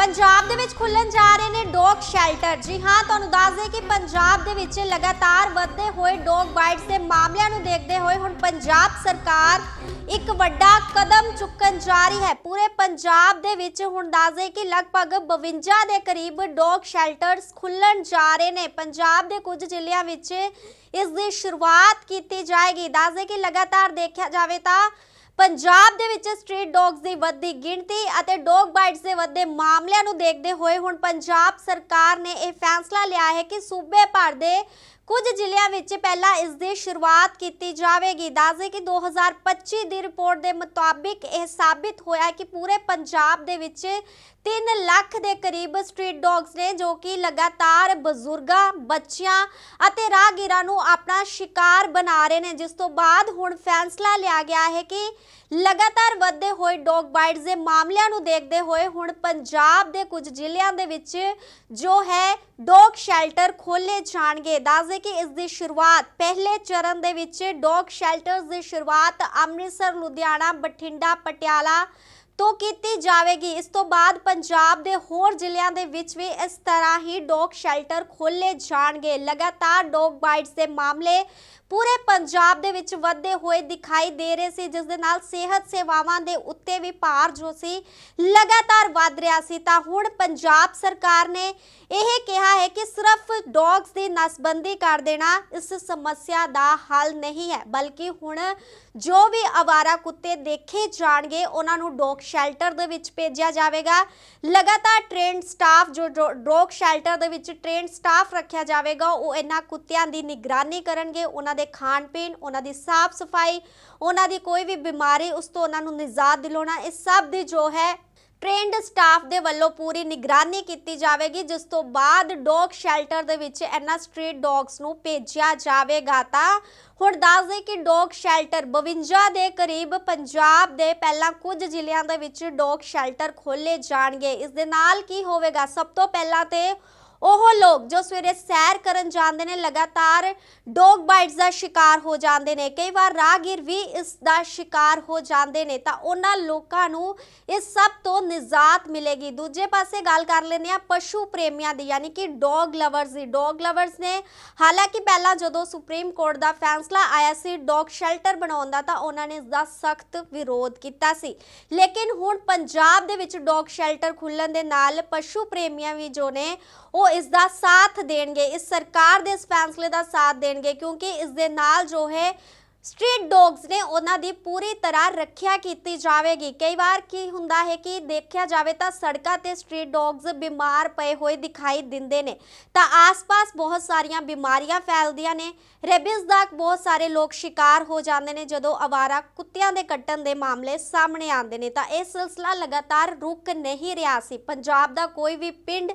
ਪੰਜਾਬ ਦੇ ਵਿੱਚ ਖੁੱਲਣ ਜਾ ਰਹੇ ਨੇ ਡੌਗ ਸ਼ੈਲਟਰ। ਜੀ ਹਾਂ, ਤੁਹਾਨੂੰ ਦੱਸ ਦੇ ਕਿ ਪੰਜਾਬ ਦੇ ਵਿੱਚ ਲਗਾਤਾਰ ਵੱਧਦੇ ਹੋਏ ਡੌਗ ਬਾਈਟਸ ਦੇ ਮਾਮਲਿਆਂ ਨੂੰ ਦੇਖਦੇ ਹੋਏ ਹੁਣ ਪੰਜਾਬ ਸਰਕਾਰ ਇੱਕ ਵੱਡਾ ਕਦਮ ਚੁੱਕਣ ਜਾ ਰਹੀ ਹੈ। ਪੂਰੇ ਪੰਜਾਬ ਦੇ ਵਿੱਚ ਹੁਣ ਦੱਸ ਦੇ ਕਿ ਲਗਭਗ 52 ਦੇ ਕਰੀਬ ਡੌਗ ਸ਼ੈਲਟਰਸ ਖੁੱਲਣ ਜਾ ਰਹੇ ਨੇ। ਪੰਜਾਬ ਦੇ ਕੁਝ ਜ਼ਿਲ੍ਹਿਆਂ ਵਿੱਚ ਇਸ ਦੀ ਸ਼ੁਰੂਆਤ ਕੀਤੀ ਜਾਏਗੀ। ਦੱਸ ਦੇ ਕਿ ਲਗਾਤਾਰ ਦੇਖਿਆ ਜਾਵੇ ਤਾਂ ਪੰਜਾਬ ਦੇ ਵਿੱਚ ਸਟਰੀਟ ਡੌਗਸ ਦੀ ਵੱਧਦੀ ਗਿਣਤੀ ਅਤੇ ਡੌਗ ਬਾਈਟਸ ਦੇ ਵੱਧਦੇ ਮਾਮਲਿਆਂ ਨੂੰ ਦੇਖਦੇ ਹੋਏ ਹੁਣ ਪੰਜਾਬ ਸਰਕਾਰ ਨੇ ਇਹ ਫੈਸਲਾ ਲਿਆ ਹੈ ਕਿ ਸੂਬੇ ਭਰ ਦੇ ਕੁਝ ਜ਼ਿਲ੍ਹਿਆਂ ਵਿੱਚ ਪਹਿਲਾਂ ਇਸ ਦੀ ਸ਼ੁਰੂਆਤ ਕੀਤੀ ਜਾਵੇਗੀ। ਦੱਸਦੇ ਕਿ 2025 ਦੀ ਰਿਪੋਰਟ ਦੇ ਮੁਤਾਬਿਕ ਇਹ ਸਾਬਿਤ ਹੋਇਆ ਕਿ ਪੂਰੇ ਪੰਜਾਬ ਦੇ ਵਿੱਚ 3 ਲੱਖ ਦੇ ਕਰੀਬ ਸਟਰੀਟ ਡੌਗਸ ਨੇ ਜੋ ਕਿ ਲਗਾਤਾਰ ਬਜ਼ੁਰਗਾਂ, ਬੱਚਿਆਂ ਅਤੇ ਰਾਹਗੀਰਾਂ ਨੂੰ ਆਪਣਾ ਸ਼ਿਕਾਰ ਬਣਾ ਰਹੇ ਨੇ। ਜਿਸ ਤੋਂ ਬਾਅਦ ਹੁਣ ਫੈਸਲਾ ਲਿਆ ਗਿਆ ਹੈ ਕਿ ਲਗਾਤਾਰ ਵੱਧਦੇ ਹੋਏ ਡੌਗ ਬਾਈਟਸ ਦੇ ਮਾਮਲਿਆਂ ਨੂੰ ਦੇਖਦੇ ਹੋਏ ਹੁਣ ਪੰਜਾਬ ਦੇ ਕੁਝ ਜ਼ਿਲ੍ਹਿਆਂ ਦੇ ਵਿੱਚ ਜੋ ਹੈ ਡੌਗ ਸ਼ੈਲਟਰ ਖੋਲੇ ਜਾਣਗੇ। ਦੱਸਦੇ ਕਿ ਇਸ ਦੀ ਸ਼ੁਰੂਆਤ ਪਹਿਲੇ ਚਰਨ ਦੇ ਵਿੱਚ ਡੌਗ ਸ਼ੈਲਟਰਸ ਦੀ ਸ਼ੁਰੂਆਤ ਅੰਮ੍ਰਿਤਸਰ, ਲੁਧਿਆਣਾ, ਬਠਿੰਡਾ, ਪਟਿਆਲਾ ਤੋਂ ਕੀਤੀ ਜਾਵੇਗੀ। ਇਸ ਤੋਂ ਬਾਅਦ ਪੰਜਾਬ ਦੇ ਹੋਰ ਜ਼ਿਲ੍ਹਿਆਂ ਦੇ ਵਿੱਚ ਵੀ ਇਸ ਤਰ੍ਹਾਂ ਹੀ ਡੌਗ ਸ਼ੈਲਟਰ ਖੋਲੇ ਜਾਣਗੇ। ਲਗਾਤਾਰ ਡੌਗ ਬਾਈਟਸ ਦੇ ਮਾਮਲੇ ਪੂਰੇ ਪੰਜਾਬ ਦੇ ਵਿੱਚ ਵੱਧਦੇ ਹੋਏ ਦਿਖਾਈ ਦੇ ਰਹੇ ਸੀ, ਜਿਸ ਦੇ ਨਾਲ ਸਿਹਤ ਸੇਵਾਵਾਂ ਦੇ ਉੱਤੇ ਵੀ ਭਾਰ ਜੋ ਸੀ ਲਗਾਤਾਰ ਵੱਧ ਰਿਹਾ ਸੀ। ਤਾਂ ਹੁਣ ਪੰਜਾਬ ਸਰਕਾਰ ਨੇ ਇਹ ਕਿਹਾ ਕਿ ਸਿਰਫ ਡੌਗਸ ਦੀ ਨਸਬੰਦੀ ਕਰ ਦੇਣਾ ਇਸ ਸਮੱਸਿਆ ਦਾ ਹੱਲ ਨਹੀਂ ਹੈ, ਬਲਕਿ ਹੁਣ ਜੋ ਵੀ ਅਵਾਰਾ ਕੁੱਤੇ ਦੇਖੇ ਜਾਣਗੇ, ਉਹਨਾਂ ਨੂੰ ਡੌਗ ਸ਼ੈਲਟਰ ਦੇ ਵਿੱਚ ਭੇਜਿਆ ਜਾਵੇਗਾ। ਲਗਾਤਾਰ ਟ੍ਰੇਨਡ ਸਟਾਫ ਜੋ ਡੌਗ ਸ਼ੈਲਟਰ ਦੇ ਵਿੱਚ ਟ੍ਰੇਨਡ ਸਟਾਫ ਰੱਖਿਆ ਜਾਵੇਗਾ, ਉਹ ਇਹਨਾਂ ਕੁੱਤਿਆਂ ਦੀ ਨਿਗਰਾਨੀ ਕਰਨਗੇ, ਉਹਨਾਂ ਦੇ ਖਾਣ ਪੀਣ, ਉਹਨਾਂ ਦੀ ਸਾਫ਼ ਸਫ਼ਾਈ, ਉਹਨਾਂ ਦੀ ਕੋਈ ਵੀ ਬਿਮਾਰੀ, ਉਸ ਤੋਂ ਉਹਨਾਂ ਨੂੰ ਨਿਜਾਤ ਦਿਲਾਉਣਾ, ਇਹ ਸਭ ਦੀ ਜੋ ਹੈ ਟ੍ਰੇਨਡ ਸਟਾਫ ਦੇ ਵੱਲੋਂ ਪੂਰੀ ਨਿਗਰਾਨੀ ਕੀਤੀ ਜਾਵੇਗੀ, ਜਿਸ ਤੋਂ ਬਾਅਦ ਡੌਗ ਸ਼ੈਲਟਰ ਦੇ ਵਿੱਚ ਇਹਨਾਂ ਸਟਰੀਟ ਡੌਗਸ ਨੂੰ ਭੇਜਿਆ ਜਾਵੇਗਾ ਤਾਂ ਹੁਣ ਦੱਸ ਦੇ ਕਿ ਡੌਗ ਸ਼ੈਲਟਰ 52 ਦੇ ਕਰੀਬ ਪੰਜਾਬ ਦੇ ਪਹਿਲਾਂ ਕੁਝ ਜ਼ਿਲ੍ਹਿਆਂ ਦੇ ਵਿੱਚ ਡੌਗ ਸ਼ੈਲਟਰ ਖੋਲੇ ਜਾਣਗੇ। ਇਸ ਦੇ ਨਾਲ ਕੀ ਹੋਵੇਗਾ? ਸਭ ਤੋਂ ਪਹਿਲਾਂ ਤੇ ਉਹ ਲੋਕ ਜੋ ਸਵੇਰੇ ਸੈਰ ਕਰਨ ਜਾਂਦੇ ਨੇ, ਲਗਾਤਾਰ ਡੌਗ ਬਾਈਟਸ ਦਾ ਸ਼ਿਕਾਰ ਹੋ ਜਾਂਦੇ ਨੇ। ਕਈ ਵਾਰ ਰਾਹਗੀਰ ਵੀ ਇਸ ਦਾ ਸ਼ਿਕਾਰ ਹੋ ਜਾਂਦੇ ਨੇ, ਤਾਂ ਉਹਨਾਂ ਲੋਕਾਂ ਨੂੰ ਇਸ ਸਭ ਤੋਂ ਨਿਜਾਤ ਮਿਲੇਗੀ। ਦੂਜੇ ਪਾਸੇ ਗੱਲ ਕਰ ਲੈਂਦੇ ਆ ਪਸ਼ੂ ਪ੍ਰੇਮੀਆਂ ਦੀ, ਯਾਨੀ ਕਿ ਡੌਗ ਲਵਰਸ ਦੀ। ਡੌਗ ਲਵਰਸ ਨੇ ਹਾਲਾਂਕਿ ਪਹਿਲਾਂ ਜਦੋਂ ਸੁਪਰੀਮ ਕੋਰਟ ਦਾ ਫੈਸਲਾ ਆਇਆ ਸੀ ਡੌਗ ਸ਼ੈਲਟਰ ਬਣਾਉਣ ਦਾ, ਤਾਂ ਉਹਨਾਂ ਨੇ ਇਸ ਦਾ ਸਖਤ ਵਿਰੋਧ ਕੀਤਾ ਸੀ। ਲੇਕਿਨ ਹੁਣ ਪੰਜਾਬ ਦੇ ਵਿੱਚ ਡੌਗ ਸ਼ੈਲਟਰ ਖੁੱਲਣ ਦੇ ਨਾਲ ਪਸ਼ੂ ਪ੍ਰੇਮੀਆਂ ਵੀ ਜੋ ਨੇ, ਉਹ ਇਸ ਦਾ ਸਾਥ ਦੇਣਗੇ, ਇਸ ਸਰਕਾਰ ਦੇ ਇਸ ਫੈਸਲੇ ਦਾ ਸਾਥ ਦੇਣਗੇ ਕਿਉਂਕਿ ਇਸ ਦੇ ਨਾਲ ਜੋ ਹੈ ਸਟਰੀਟ ਡੌਗਸ ਨੇ ਉਹਨਾਂ ਦੀ ਪੂਰੀ ਤਰ੍ਹਾਂ ਰੱਖਿਆ ਕੀਤੀ ਜਾਵੇਗੀ। ਕਈ ਵਾਰ ਕੀ ਹੁੰਦਾ ਹੈ ਕਿ ਦੇਖਿਆ ਜਾਵੇ ਤਾਂ ਸੜਕਾਂ ਤੇ ਸਟਰੀਟ ਡੌਗਸ ਬਿਮਾਰ ਪਏ ਹੋਏ ਦਿਖਾਈ ਦਿੰਦੇ ਨੇ। ਤਾਂ ਆਸ-ਪਾਸ ਬਹੁਤ ਸਾਰੀਆਂ ਬਿਮਾਰੀਆਂ ਫੈਲਦੀਆਂ ਨੇ। ਰੇਬੀਜ਼ ਦਾ ਬਹੁਤ ਸਾਰੇ ਲੋਕ ਸ਼ਿਕਾਰ ਹੋ ਜਾਂਦੇ ਨੇ ਜਦੋਂ ਅਵਾਰਾ ਕੁੱਤਿਆਂ ਦੇ ਕੱਟਣ ਦੇ ਮਾਮਲੇ ਸਾਹਮਣੇ ਆਉਂਦੇ ਨੇ। ਤਾਂ ਇਹ ਸਿਲਸਿਲਾ ਲਗਾਤਾਰ ਰੁਕ ਨਹੀਂ ਰਿਹਾ ਸੀ। ਪੰਜਾਬ ਦਾ ਕੋਈ ਵੀ ਪਿੰਡ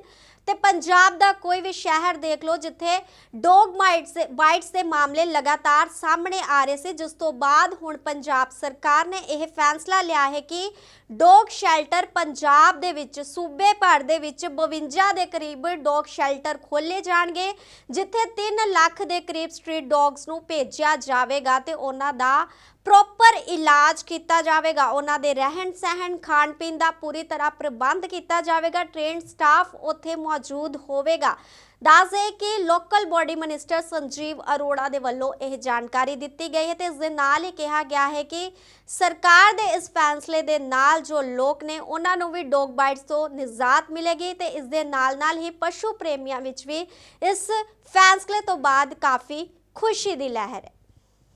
ਤੇ ਪੰਜਾਬ ਦਾ ਕੋਈ ਵੀ ਸ਼ਹਿਰ ਦੇਖ ਲਓ ਜਿੱਥੇ ਡੌਗ ਮਾਈਟਸ ਬਾਈਟਸ ਦੇ ਮਾਮਲੇ ਲਗਾਤਾਰ ਸਾਹਮਣੇ ਆ ਰਹੇ ਸੀ, ਜਿਸ ਤੋਂ ਬਾਅਦ ਹੁਣ ਪੰਜਾਬ ਸਰਕਾਰ ਨੇ ਇਹ ਫੈਸਲਾ ਲਿਆ ਹੈ ਕਿ ਡੌਗ ਸ਼ੈਲਟਰ ਪੰਜਾਬ ਦੇ ਵਿੱਚ, ਸੂਬੇ ਭਰ ਦੇ ਵਿੱਚ 52 ਦੇ ਕਰੀਬ ਡੌਗ ਸ਼ੈਲਟਰ ਖੋਲੇ ਜਾਣਗੇ, ਜਿੱਥੇ 3 ਲੱਖ ਦੇ ਕਰੀਬ ਸਟਰੀਟ ਡੌਗਸ ਨੂੰ ਭੇਜਿਆ ਜਾਵੇਗਾ ਤੇ ਉਹਨਾਂ ਦਾ ਪ੍ਰੋਪਰ ਇਲਾਜ ਕੀਤਾ ਜਾਵੇਗਾ। ਉਹਨਾਂ ਦੇ ਰਹਿਣ ਸਹਿਣ, ਖਾਣ ਪੀਣ ਦਾ ਪੂਰੀ ਤਰ੍ਹਾਂ ਪ੍ਰਬੰਧ ਕੀਤਾ ਜਾਵੇਗਾ। ਟ੍ਰੇਨਡ ਸਟਾਫ ਉੱਥੇ ਮੌਜੂਦ ਹੋਵੇਗਾ। ਦੱਸਦੇ ਕਿ local body minister Sanjeev Arora ਦੇ ਵੱਲੋਂ ਇਹ ਜਾਣਕਾਰੀ ਦਿੱਤੀ ਗਈ ਹੈ ਤੇ ਇਸ ਦੇ ਨਾਲ ਹੀ ਕਿਹਾ ਗਿਆ ਹੈ ਕਿ ਸਰਕਾਰ ਦੇ ਇਸ ਫੈਸਲੇ ਦੇ ਨਾਲ ਜੋ ਲੋਕ ਨੇ, ਉਹਨਾਂ ਨੂੰ ਵੀ ਡੌਗ ਬਾਈਟਸ ਤੋਂ ਨਿਜਾਤ ਮਿਲੇਗੀ ਤੇ ਇਸ ਦੇ ਨਾਲ ਨਾਲ ਹੀ ਪਸ਼ੂ ਪ੍ਰੇਮੀਆਂ ਵਿੱਚ ਵੀ ਇਸ ਫੈਸਲੇ ਤੋਂ ਬਾਅਦ ਕਾਫੀ ਖੁਸ਼ੀ ਦੀ ਲਹਿਰ ਹੈ।